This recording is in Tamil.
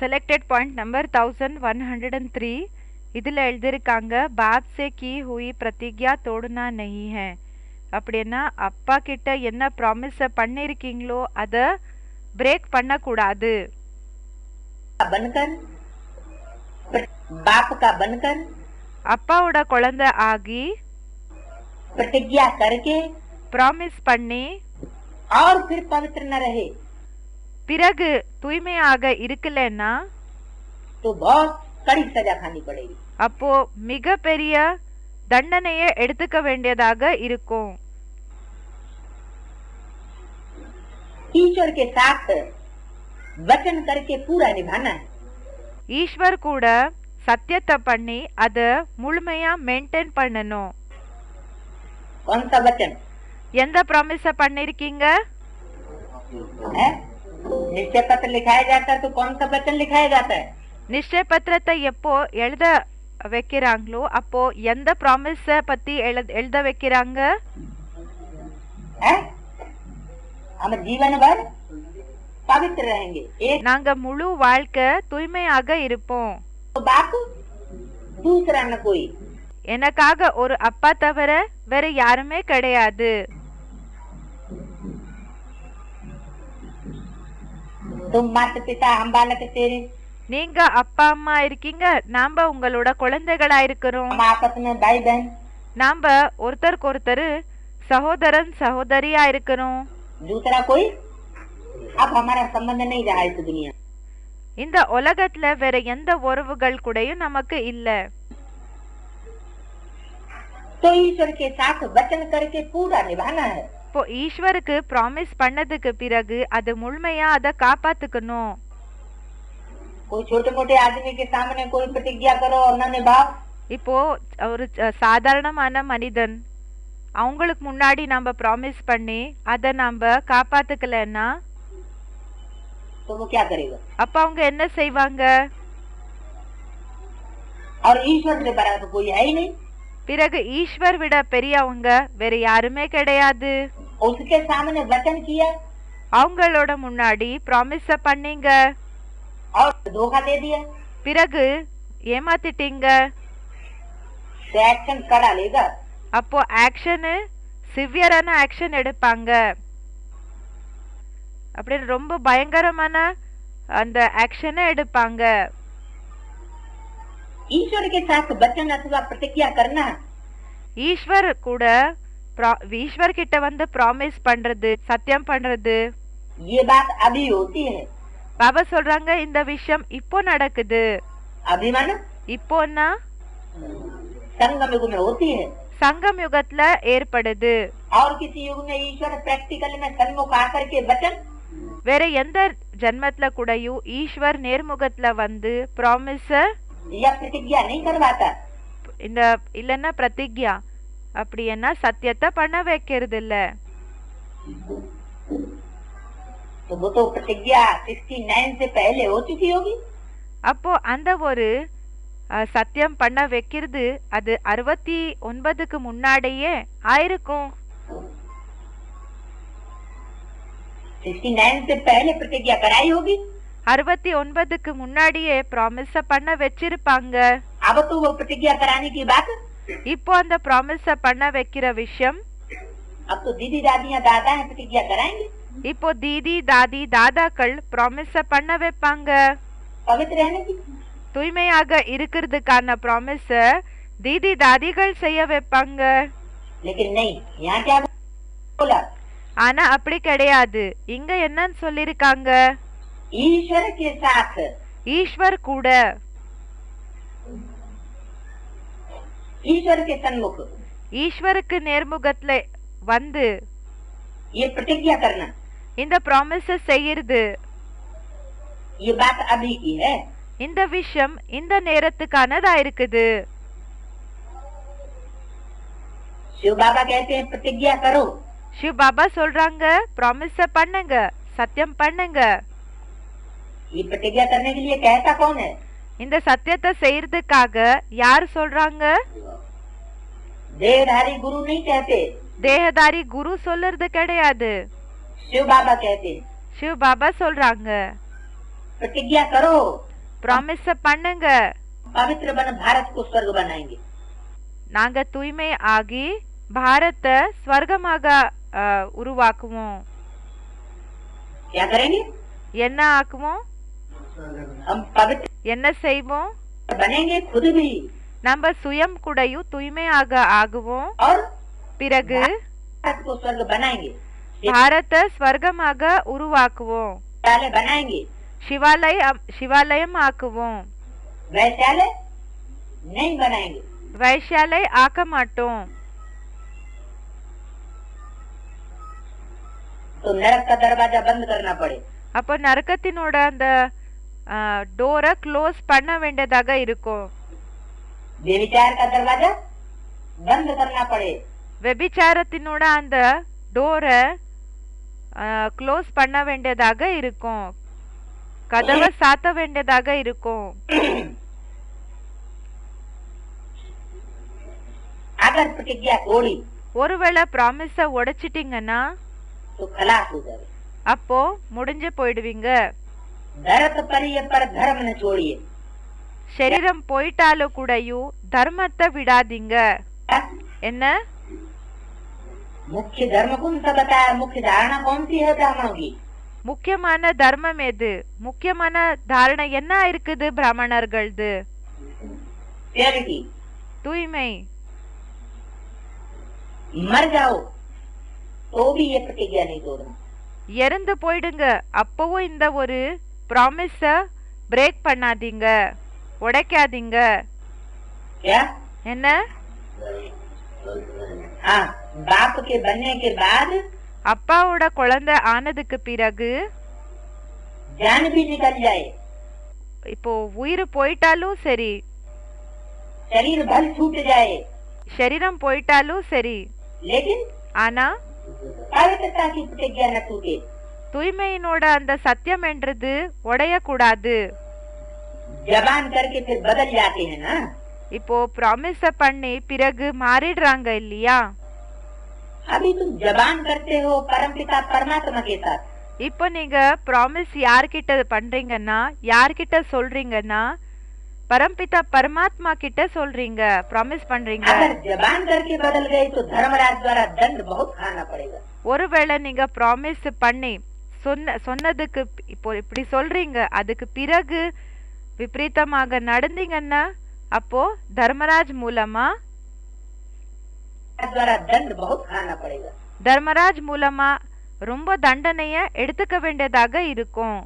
செலக்டட் பாயிண்ட் நம்பர் தௌசண்ட் இதில் எழுதியிருக்காங்க பாப் சே கி ஹூயி பிரதிக்யா தோடுனா நெஹி ஹே. அப்படின்னா அப்பா கிட்ட என்ன ப்ராமிஸ் பண்ணிருக்கீங்களோ அத பிரேக் பண்ணக்கூடாது. அப்பாவோட குழந்தை ஆகி பிரதிக்யா கருகே ப்ராமிஸ் பண்ணி और फिर पवित्र न रहे। பிறகு தூய்மையாக இருக்கலைன்னா तो बहुत कड़ी सजा खानी पड़ेगी அப்போ மிகப்பெரிய தண்டனையை எடுத்துக்க வேண்டியதாக இருக்கும் ईश्वर के साथ वचन करके पूरा निभाना है ஈஸ்வர் கூட சத்தியத்தை பண்ணி அதை முழுமையா மெயின்டைன் பண்ணணும் कौन सा वचन எந்த ப்ராமிஸை பண்ணிருக்கீங்க है निश्चय पत्र लिखाया जाता है तो कौन सा वचन लिखाया जाता है நிச்சய பத்திரத்தை எப்போ எழுத வைக்கிறாங்களோ அப்போ எந்த ப்ராமிஸை பத்தி எழுத எழுத வைக்கிறாங்க है हम जीवन भर पवित्र रहेंगे एक நாங்க முழு வாழ்க்கை தூய்மையாக இருப்போம் तो बाप दूसरा न कोई எனக்காக ஒரு அப்பா தவிர வேற யாருமே கிடையாது तुम माता पिता हम बालक तेरे நீங்க அப்பா அம்மா இருக்கீங்க நாம உங்களோட குழந்தைகளா இருக்கிறோம் हम आपस में भाई बहन நாம ஒருத்தருக்கு ஒருத்தர் சகோதரன் சகோதரியா இருக்கிறோம் दूसरा कोई अब हमारा संबंध नहीं रहा इस दुनिया में। இந்த உலகத்துல வேற எந்த உறவுகள் கூடயும் நமக்கு இல்ல तो ईश्वर के साथ वचन करके पूरा निभाना है அப்போ ஈஸ்வருக்கு ப்ராமிஸ் பண்ணதுக்கு பிறகு அது முழுமையா அதை காப்பாத்துக்கணும். இப்போ ஒரு சாதாரணமான மனிதன் அவங்களுக்கு முன்னாடி நம்ம ப்ராமிஸ் பண்ணி அத நம்ம காப்பாத்துக்கலன்னா அப்ப அவங்க என்ன செய்வாங்க? பிறகு ஈஸ்வர் விட பெரியவங்க வேற யாருமே கிடையாது. उसके सामने वचन किया அவங்களோட முன்னாடி ப்ராமிஸ பண்ணீங்க और धोखा दे दिया பிறகு ஏமாத்திட்டீங்க तो एक्शन कड़ा लेगा அப்போ ஆக்ஷனு சிவியரான ஆக்ஷன் எடுப்பாங்க அப்படின்னு ரொம்ப பயங்கரமான அந்த ஆக்ஷனை எடுப்பாங்க ईश्वर के साथ वचन अथवा प्रतिज्ञा करना ஈஸ்வர் கூட pro- ஈஸ்வர் கிட்ட வந்து ப்ராமிஸ் பண்றது சத்தியம் பண்றது. பாபா சொல்றாங்க இந்த விஷயம் இப்போ நடக்குது. இப்போனா சங்கம் யுகத்துல ஏற்படுது. வேற எந்த ஜென்மத்துல கூடயும் ஈஸ்வர் நேர்முகத்துல வந்து ப்ராமிஸ் இந்த இல்லன்னா பிரதிக்யா அப்படின்னா சத்தியத்தை பண்ண வைக்கிறது இல்ல तो वो तो प्रतिज्ञा 69 से पहले हो चुकी होगी அப்போ அந்த ஒரு அஹ், சத்தியம் பண்ண வைக்கிறது அது அறுபத்தி ஒன்பதுக்கு முன்னாடியே ஆயிருக்கும் 69 से पहले प्रतिज्ञा कराई होगी அறுபத்தி ஒன்பதுக்கு முன்னாடியே ப்ராமிஸ பண்ண வச்சிருப்பாங்க இப்போ அந்த ப்ராமிஸ பண்ண வைக்கிற விஷயம்? இப்போ தீதி தாதி தாதாக்கள் ப்ராமிஸ பண்ண வைப்பாங்க. தூய்மையாக இருக்கிறதுக்கான ப்ராமிஸ தீதி தாதிகள் செய்ய வைப்பாங்க. ஆனா அப்படி கிடையாது. இங்க என்னன்னு சொல்லிருக்காங்க ஈஸ்வர கூட. ईश्वर के सन्मुख ஈஸ்வருக்கு நேர்முகத்துல வந்து ये प्रतिज्ञा करना இந்த ப்ராமிஸ செய்யறது ये बात अभी की है இந்த விஷயம் இந்த நேரத்துக்கானதா இருக்குது शिव बाबा कहते हैं प्रतिज्ञा करो சிவ் பாபா சொல்றாங்க ப்ராமிஸ பண்ணுங்க சத்தியம் பண்ணுங்க ये प्रतिज्ञा करने के लिए कहता कौन है இந்த சத்தியத்தை செய்யறதுக்காக யார் சொல்றாங்க? தேவதாரி குரு தேகதாரி குரு சொல்றது கிடையாது. சிவ் பாபா கேத்தே சிவ் பாபா சொல்றாங்க. பிரதிஜ்ஞா கரோ. பிராமிஸ் பண்ணுங்க. பவித்ர பன பாரத் கோ ஸ்வர்க பனாएंगे நாங்க தூய்மை ஆகி பாரத ஸ்வர்கமாக உருவாக்குவோம். என்ன ஆக்குவோம்? என்ன செய்வோம்? நம்ம சுயம் கூடையும் தூய்மையாக ஆகுவோம். பிறகு? பாரத ஸ்வர்க்கமாக உருவாக்குவோம். சிவாலயம் சிவாலயம் ஆக்குவோம். வைஷாலை ஆக்க மாட்டோம். அப்போ நரக்கத்தினோட அந்த டோரை க்ளோஸ் பண்ண வேண்டியதாக இருக்கும். வெபிச்சாரத்தினோட அந்த டோரை க்ளோஸ் பண்ண வேண்டியதாக இருக்கும். கதவை சாத்த வேண்டியதாக இருக்கும். ஒருவேளை ப்ராமிஸ உடைச்சிட்டீங்கன்னா அப்போ முடிஞ்சு போயிடுவீங்க. சரீரம் போயிட்டாலும் கூடயும் தர்மத்தை விடாதீங்க. என்ன? முக்கிய தர்மக்கும் முக்கிய தாரணா கௌன்சி ஹே முக்கியமான தர்மம் எது? முக்கியமான தாரணை என்ன இருக்குது பிராமணர்களது? தூய்மை. மர் இறந்து போயிடுங்க. அப்பவும் இந்த ஒரு ப்ராமிஸ பிரேக் பண்ணாதீங்க உடைக்காதீங்க क्या என்ன हाँ बाप के बनने के बाद அப்பாவோட குழந்தை ஆனதுக்கு பிறகு जान भी निकल जाए இப்போ உயிர் போயிட்டாலும் சரி शरीर भल छूट जाए சரீரம் போயிட்டாலும் சரி लेकिन ஆனா पवित्रता की प्रतिज्ञा न टूटे தூய்மையினோட அந்த சத்தியம் என்றது உடையக்கூடாது जबान करके फिर बदल जाते हैं ना இப்போ ப்ராமிஸ பண்ணி பிறகு மாறிடுறாங்க இல்லையா अभी तुम जबान करते हो परमपिता परमात्मा के साथ இப்போ நீங்க ப்ராமிஸ் யார்கிட்ட பண்றீங்கன்னா யார்கிட்ட சொல்றீங்கன்னா பரம்பிதா பரமாத்மா கிட்ட சொல்றீங்க ப்ராமிஸ் பண்றீங்க अगर जबान करके बदल गए तो धर्मराज द्वारा दंड बहुत खाना पड़ेगा ஒருவேளை நீங்க ப்ராமிஸ் பண்ணி சொன்ன சொன்னதுக்கு இப்போ இப்படி சொல்றீங்க அதுக்கு பிறகு விபரீதமாக நடந்தீங்கன்னா அப்போ தர்மராஜ் மூலமா? தர்மராஜ் மூலமா ரொம்ப தண்டனைய எடுத்துக்க வேண்டியதாக இருக்கும்.